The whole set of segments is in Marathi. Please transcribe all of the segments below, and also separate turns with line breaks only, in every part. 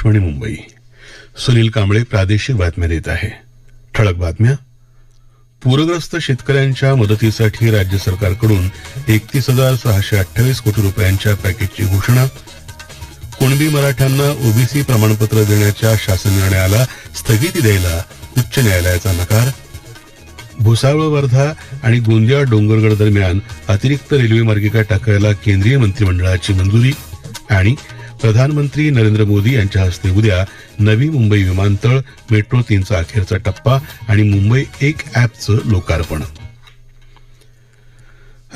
आकाशवाणी मुंबई सुनील कांबळे प्रादेशिक बातम्या देत आहे ठळक बातम्या पूरग्रस्त शेतकऱ्यांच्या मदतीसाठी राज्य सरकारकडून एकतीस हजार सहाशे अठ्ठावीस कोटी रुपयांच्या पॅकेजची घोषणा कुणबी मराठ्यांना ओबीसी प्रमाणपत्र देण्याच्या शासन निर्णयाला स्थगिती द्यायला उच्च न्यायालयाचा नकार भुसावळ वर्धा आणि गोंदिया डोंगरगड दरम्यान अतिरिक्त रेल्वे मार्गिका टाकायला केंद्रीय मंत्रिमंडळाची मंजुरी आणि प्रधानमंत्री नरेंद्र मोदी यांच्या हस्ते उद्या नवी मुंबई विमानतळ मेट्रो तीनचा अखेरचा टप्पा आणि मुंबई एक ऍपचं लोकार्पण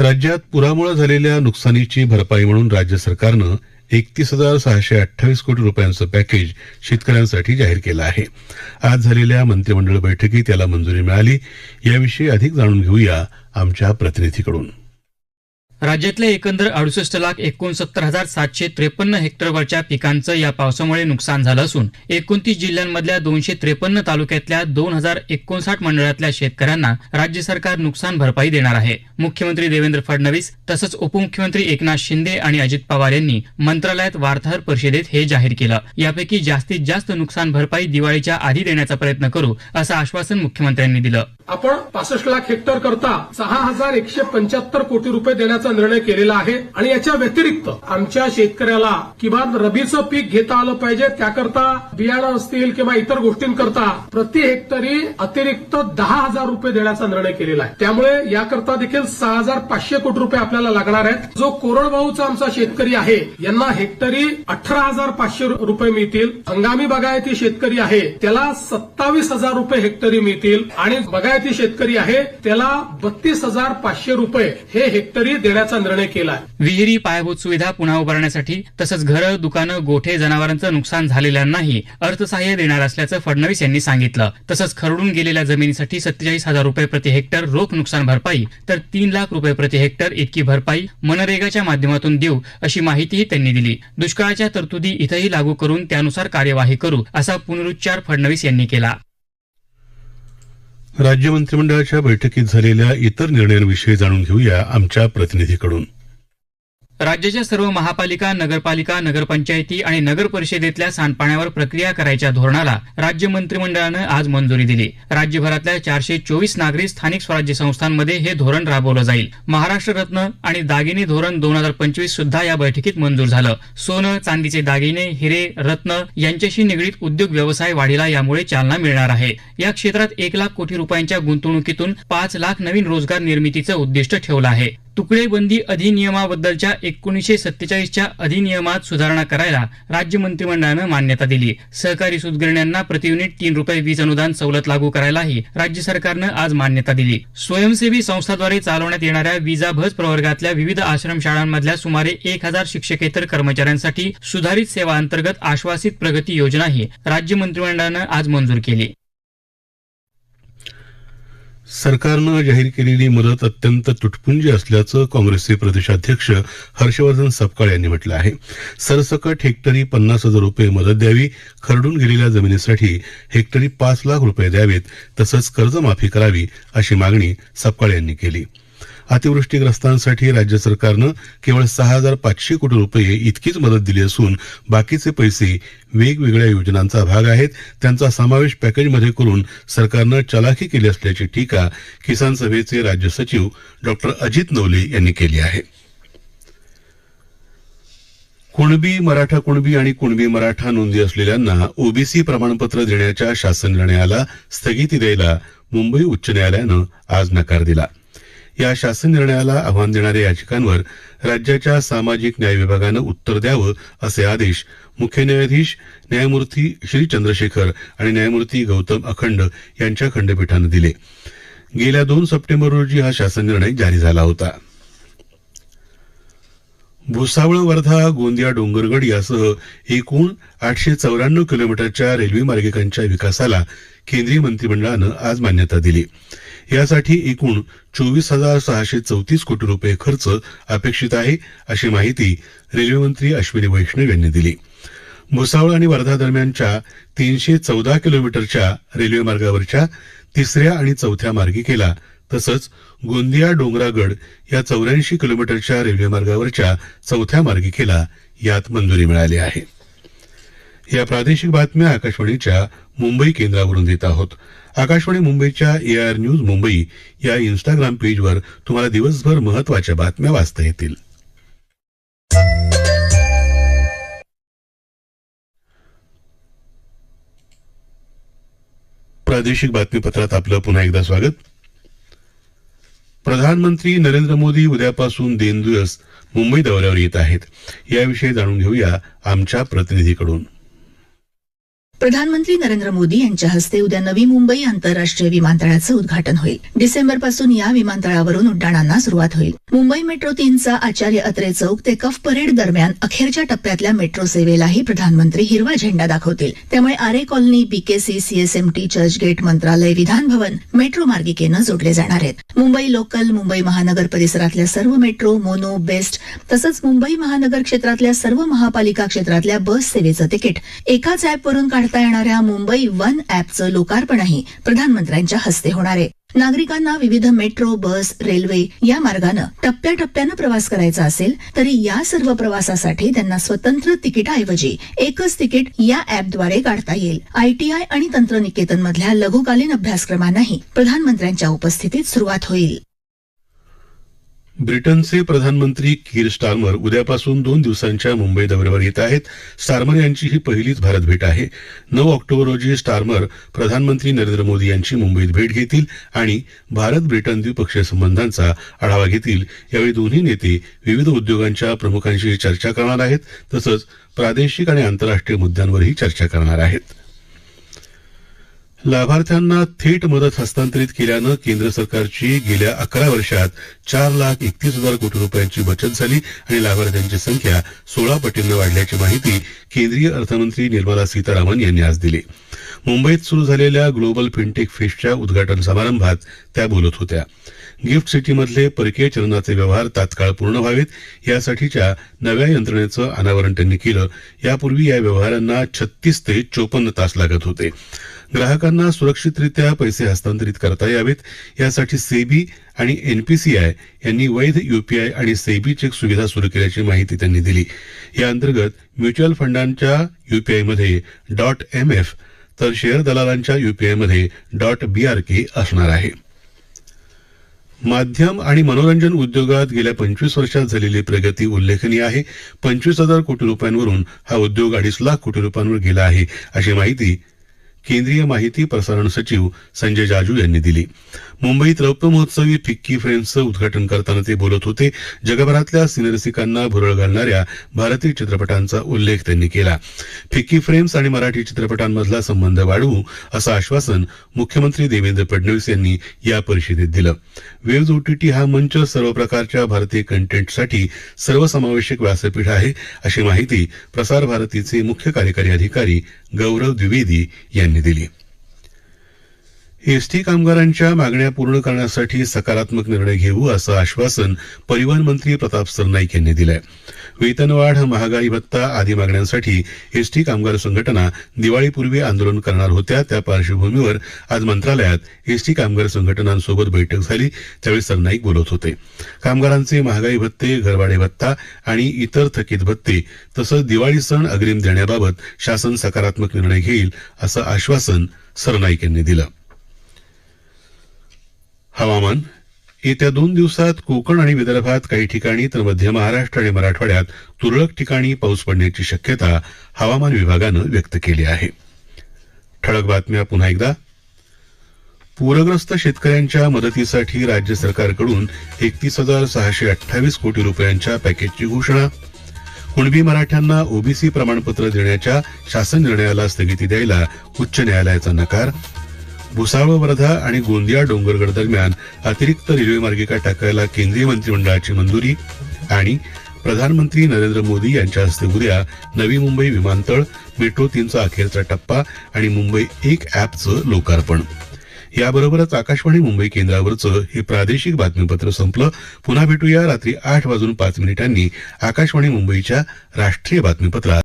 राज्यात पुरामुळे झालेल्या नुकसानीची भरपाई म्हणून राज्य सरकारनं एकतीस हजार सहाशे अठ्ठावीस कोटी रुपयांचं पॅकेज शेतकऱ्यांसाठी जाहीर केलं आहे आज झालेल्या मंत्रिमंडळ बैठकीत याला मंजुरी मिळाली याविषयी अधिक जाणून घेऊया आमच्या प्रतिनिधीकडून राज्यातले एकंदर अडुसष्ट
लाख एकोणसत्तर हजार सातशे त्रेपन्न हेक्टरवरच्या पिकांचं या पावसामुळे नुकसान झालं असून एकोणतीस जिल्ह्यांमधल्या दोनशे त्रेपन्न तालुक्यातल्या दोन हजार एकोणसाठ मंडळातल्या शेतकऱ्यांना राज्य सरकार नुकसान भरपाई देणार आहे मुख्यमंत्री देवेंद्र फडणवीस तसंच उपमुख्यमंत्री एकनाथ शिंदे आणि अजित पवार यांनी मंत्रालयात वार्ताहर परिषदेत हे जाहीर केलं यापैकी जास्तीत जास्त नुकसान भरपाई दिवाळीच्या आधी देण्याचा प्रयत्न करू असं आश्वासन मुख्यमंत्र्यांनी दिलं आपण पासष्ट लाख हेक्टर करता सहा हजार एकशे पंच्याहत्तर कोटी रुपये देण्याचा निर्णय केलेला आहे आणि याच्या व्यतिरिक्त आमच्या शेतकऱ्याला किमान रबीचं पीक घेता आलं पाहिजे त्याकरता बियाणं असतील किंवा इतर गोष्टींकरता प्रति हेक्टरी अतिरिक्त दहा हजार रुपये देण्याचा निर्णय केलेला आहे त्यामुळे याकरता देखील सहा हजार पाचशे कोटी रुपये आपल्याला लागणार आहेत जो कोरडवाहूचा आमचा शेतकरी आहे यांना हेक्टरी अठरा हजार पाचशे रुपये मिळतील हंगामी बागायती शेतकरी आहे त्याला सत्तावीस हजार रुपये हेक्टरी मिळतील आणि बघा पंचायती शेतकरी आहे त्याला बत्तीस हजार पाचशे रुपये हे हेक्टरी देण्याचा निर्णय केला विहिरी पायाभूत सुविधा पुन्हा उभारण्यासाठी तसंच घरं दुकानं गोठे जनावरांचं नुकसान झालेल्यांनाही अर्थसहाय्य देणार असल्याचं फडणवीस यांनी सांगितलं तसंच खरडून गेलेल्या जमिनीसाठी सत्तेचाळीस हजार रुपये प्रति हेक्टर रोख नुकसान भरपाई तर तीन लाख रुपये प्रति हेक्टर इतकी भरपाई मनरेगाच्या माध्यमातून देऊ अशी माहितीही त्यांनी दिली दुष्काळाच्या तरतुदी इथंही लागू करून त्यानुसार कार्यवाही करू असा पुनरुच्चार फडणवीस यांनी केला
राज्य मंत्रिमंडळाच्या बैठकीत झालेल्या इतर निर्णयांविषयी जाणून घेऊया आमच्या प्रतिनिधीकडून
राज्याच्या सर्व महापालिका नगरपालिका नगरपंचायती आणि नगर परिषदेतल्या सांडपाण्यावर प्रक्रिया करायच्या धोरणाला राज्य मंत्रिमंडळानं आज मंजुरी दिली राज्यभरातल्या चारशे चोवीस नागरी स्थानिक स्वराज्य संस्थांमध्ये हे धोरण राबवलं जाईल महाराष्ट्र रत्न आणि दागिने धोरण दोन हजार पंचवीस सुद्धा या बैठकीत मंजूर झालं सोनं चांदीचे दागिने हिरे रत्न यांच्याशी निगडीत उद्योग व्यवसाय वाढीला यामुळे चालना मिळणार आहे या क्षेत्रात एक लाख कोटी रुपयांच्या गुंतवणुकीतून पाच लाख नवीन रोजगार निर्मितीचं उद्दिष्ट ठेवलं आहे बंदी अधिनियमाबद्दलच्या एकोणीसशे सत्तेचाळीसच्या अधिनियमात सुधारणा करायला राज्य मंत्रिमंडळानं मान्यता दिली सहकारी सुतगिरण्यांना प्रति युनिट तीन रुपये वीज अनुदान सवलत लागू करायलाही राज्य सरकारनं आज मान्यता दिली स्वयंसेवी संस्थाद्वारे चालवण्यात येणाऱ्या विजा भज प्रवर्गातल्या विविध शाळांमधल्या सुमारे एक हजार शिक्षकेतर कर्मचाऱ्यांसाठी सुधारित सेवा अंतर्गत आश्वासित प्रगती योजनाही राज्य मंत्रिमंडळानं आज मंजूर केली
सरकारनं जाहीर केलेली मदत अत्यंत तुटपुंजी असल्याचं काँग्रेसचे प्रदेशाध्यक्ष हर्षवर्धन सपकाळ यांनी म्हटलं आहे सरसकट हेक्टरी पन्नास हजार रुपये मदत द्यावी खरडून गेलेल्या जमिनीसाठी हेक्टरी पाच लाख रुपये द्यावेत तसंच कर्जमाफी करावी अशी मागणी सपकाळ यांनी केली अतिवृष्टीग्रस्तांसाठी राज्य सरकारनं केवळ सहा हजार पाचशे कोटी रुपये इतकीच मदत दिली असून बाकीचे पैसे वेगवेगळ्या योजनांचा भाग आहेत त्यांचा समावेश पॅकेजमध्ये करून सरकारनं चलाखी केली असल्याची टीका किसान सभेचे राज्य सचिव डॉक्टर अजित नवले यांनी केली आहे कुणबी मराठा कुणबी आणि कुणबी मराठा नोंदी असलेल्यांना ओबीसी प्रमाणपत्र देण्याच्या शासन निर्णयाला स्थगिती द्यायला मुंबई उच्च न्यायालयानं आज नकार दिला या शासन निर्णयाला आव्हान देणाऱ्या याचिकांवर राज्याच्या सामाजिक न्याय विभागानं उत्तर द्यावं असे आदेश मुख्य न्यायाधीश न्यायमूर्ती श्री चंद्रशेखर आणि न्यायमूर्ती गौतम अखंड यांच्या खंडपीठानं दिले गेल्या दोन सप्टेंबर रोजी हा शासन निर्णय जारी झाला होता भुसावळ वर्धा गोंदिया डोंगरगड यासह एकूण आठशे चौऱ्याण्णव किलोमीटरच्या रेल्वे मार्गिकांच्या विकासाला केंद्रीय मंत्रिमंडळानं आज मान्यता दिली यासाठी एकूण चोवीस हजार सहाशे चौतीस कोटी रुपये खर्च अपेक्षित आहे अशी माहिती रेल्वेमंत्री अश्विनी वैष्णव यांनी दिली भुसावळ आणि वर्धा दरम्यानच्या तीनशे चौदा किलोमीटरच्या मार्गावरच्या तिसऱ्या आणि चौथ्या मार्गिकेला तसंच गोंदिया डोंगरागड या चौऱ्याऐंशी किलोमीटरच्या रेल्वे मार्गावरच्या चौथ्या मार्गिकेला यात मंजुरी मिळाली आहे या प्रादेशिक बातम्या आकाशवाणीच्या मुंबई केंद्रावरून देत आहोत आकाशवाणी मुंबईच्या आर न्यूज मुंबई या इन्स्टाग्राम पेजवर तुम्हाला दिवसभर महत्वाच्या बातम्या वाचता येतील प्रादेशिक बातमीपत्रात आपलं पुन्हा एकदा स्वागत प्रधानमंत्री नरेंद्र मोदी उद्यापासून दोन दिवस मुंबई दौऱ्यावर येत आहेत याविषयी जाणून घेऊया आमच्या प्रतिनिधीकडून
प्रधानमंत्री नरेंद्र मोदी यांच्या हस्ते उद्या नवी मुंबई आंतरराष्ट्रीय विमानतळाचं उद्घाटन होईल डिसेंबर पासून या विमानतळावरून उड्डाणांना सुरुवात होईल मुंबई मेट्रो तीनचा आचार्य अत्रे चौक ते कफ परेड दरम्यान अखेरच्या टप्प्यातल्या मेट्रो सेवेलाही प्रधानमंत्री हिरवा झेंडा दाखवतील त्यामुळे Aarey colony BKC CSMT Churchgate Mantralaya Vidhan भवन मेट्रो मार्गिकेनं जोडले जाणार आहेत मुंबई लोकल मुंबई महानगर परिसरातल्या सर्व मेट्रो मोनो बेस्ट तसंच मुंबई महानगर क्षेत्रातल्या सर्व महापालिका क्षेत्रातल्या बस सेवेचं तिकीट एकाच ऍपवरून काढ काढता येणाऱ्या मुंबई वन ऍपचं लोकार्पणही प्रधानमंत्र्यांच्या हस्ते होणार आहे नागरिकांना विविध मेट्रो बस रेल्वे या मार्गानं टप्प्याटप्प्यानं प्रवास करायचा असेल तरी या सर्व प्रवासासाठी त्यांना स्वतंत्र तिकिटाऐवजी एकच तिकीट या ऍपद्वारे काढता येईल आयटीआय आणि तंत्रनिकेतन मधल्या लघुकालीन अभ्यासक्रमांनाही प्रधानमंत्र्यांच्या उपस्थितीत सुरुवात होईल
ब्रिटनचे प्रधानमंत्री कीर स्टार्मर उद्यापासून दोन दिवसांच्या मुंबई दौऱ्यावर येत आहेत स्टार्मर यांची ही पहिलीच भारत भेट आहे नऊ ऑक्टोबर रोजी स्टार्मर प्रधानमंत्री नरेंद्र मोदी यांची मुंबईत भेट घेतील आणि भारत ब्रिटन द्विपक्षीय संबंधांचा आढावा घेतील यावेळी दोन्ही नेते विविध उद्योगांच्या प्रमुखांशी चर्चा करणार आहेत तसंच प्रादेशिक आणि आंतरराष्ट्रीय मुद्द्यांवरही चर्चा करणार आहेत लाभार्थ्यांना थेट मदत हस्तांतरित केल्यानं केंद्र सरकारची गेल्या अकरा वर्षात चार लाख एकतीस हजार कोटी रुपयांची बचत झाली आणि लाभार्थ्यांची संख्या सोळा पटींना वाढल्याची माहिती केंद्रीय अर्थमंत्री निर्मला सीतारामन यांनी आज दिली मुंबईत सुरू झालेल्या ग्लोबल फिनटेक फेस्टच्या उद्घाटन समारंभात त्या बोलत होत्या गिफ्ट सिटीमधले परकीय चलनाचे व्यवहार तात्काळ पूर्ण व्हावेत यासाठीच्या नव्या यंत्रणेचं अनावरण त्यांनी केलं यापूर्वी या व्यवहारांना छत्तीस ते चोपन्न तास लागत होते ग्राहकांना सुरक्षितरित्या पैसे हस्तांतरित करता यावेत यासाठी सेबी आणि एनपीसीआय यांनी वैध युपीआय आणि सेबी चेक सुविधा सुरू केल्याची माहिती त्यांनी दिली या अंतर्गत म्युच्युअल फंडांच्या युपीआयमध्ये डॉट एम एफ तर शेअर दलालांच्या युपीआयमध्ये डॉट के असणार आहे माध्यम आणि मनोरंजन उद्योगात गेल्या पंचवीस वर्षात झालेली प्रगती उल्लेखनीय आहे पंचवीस हजार कोटी रुपयांवरून हा उद्योग अडीच लाख कोटी रुपयांवर गेला आहे अशी माहिती केंद्रीय माहिती प्रसारण सचिव संजय जाजू यांनी दिली मुंबईत रौप्य महोत्सवी फिक्की फ्रेम्सचं उद्घाटन करताना ते बोलत होते जगभरातल्या सिनेरसिकांना भुरळ घालणाऱ्या भारतीय चित्रपटांचा उल्लेख त्यांनी केला फिक्की फ्रेम्स आणि मराठी चित्रपटांमधला संबंध वाढवू असं आश्वासन मुख्यमंत्री देवेंद्र फडणवीस यांनी या परिषदेत दिलं वेव्ज ओटीटी हा मंच सर्व प्रकारच्या भारतीय कंटेंटसाठी सर्वसमावेशक व्यासपीठ आहे अशी माहिती प्रसार भारतीचे मुख्य कार्यकारी अधिकारी गौरव द्विवेदी यांनी दिली एसटी कामगारांच्या मागण्या पूर्ण करण्यासाठी सकारात्मक निर्णय घेऊ असं आश्वासन परिवहन मंत्री प्रताप सरनाईक यांनी दिलं वेतनवाढ महागाई भत्ता आदी मागण्यांसाठी एसटी कामगार संघटना दिवाळीपूर्वी आंदोलन करणार होत्या त्या पार्श्वभूमीवर आज मंत्रालयात एसटी कामगार संघटनांसोबत बैठक झाली त्यावेळी सरनाईक बोलत होते कामगारांचे महागाई भत्ते घरवाडे भत्ता आणि इतर थकीत भत्ते तसंच दिवाळी सण अग्रिम देण्याबाबत शासन सकारात्मक निर्णय घेईल असं आश्वासन सरनाईक यांनी दिलं हवामान येत्या दोन दिवसात कोकण आणि विदर्भात काही ठिकाणी तर मध्य महाराष्ट्र आणि मराठवाड्यात तुरळक ठिकाणी पाऊस पडण्याची शक्यता हवामान विभागानं व्यक्त केली आहे ठळक बातम्या पुन्हा एकदा पूरग्रस्त शेतकऱ्यांच्या मदतीसाठी राज्य सरकारकडून एकतीस हजार सहाशे अठ्ठावीस कोटी रुपयांच्या पॅकेजची घोषणा हुणबी मराठ्यांना ओबीसी प्रमाणपत्र देण्याच्या शासन निर्णयाला स्थगिती द्यायला उच्च न्यायालयाचा नकार भुसावळ वर्धा आणि गोंदिया डोंगरगड दरम्यान अतिरिक्त रेल्वे मार्गिका टाकायला केंद्रीय मंत्रिमंडळाची मंजुरी आणि प्रधानमंत्री नरेंद्र मोदी यांच्या हस्ते उद्या नवी मुंबई विमानतळ मेट्रो तीनचा अखेरचा टप्पा आणि मुंबई एक ॲपचं लोकार्पण याबरोबरच आकाशवाणी मुंबई केंद्रावरचं हे प्रादेशिक बातमीपत्र संपलं पुन्हा भेटूया रात्री आठ वाजून पाच मिनिटांनी आकाशवाणी मुंबईच्या राष्ट्रीय बातमीपत्रात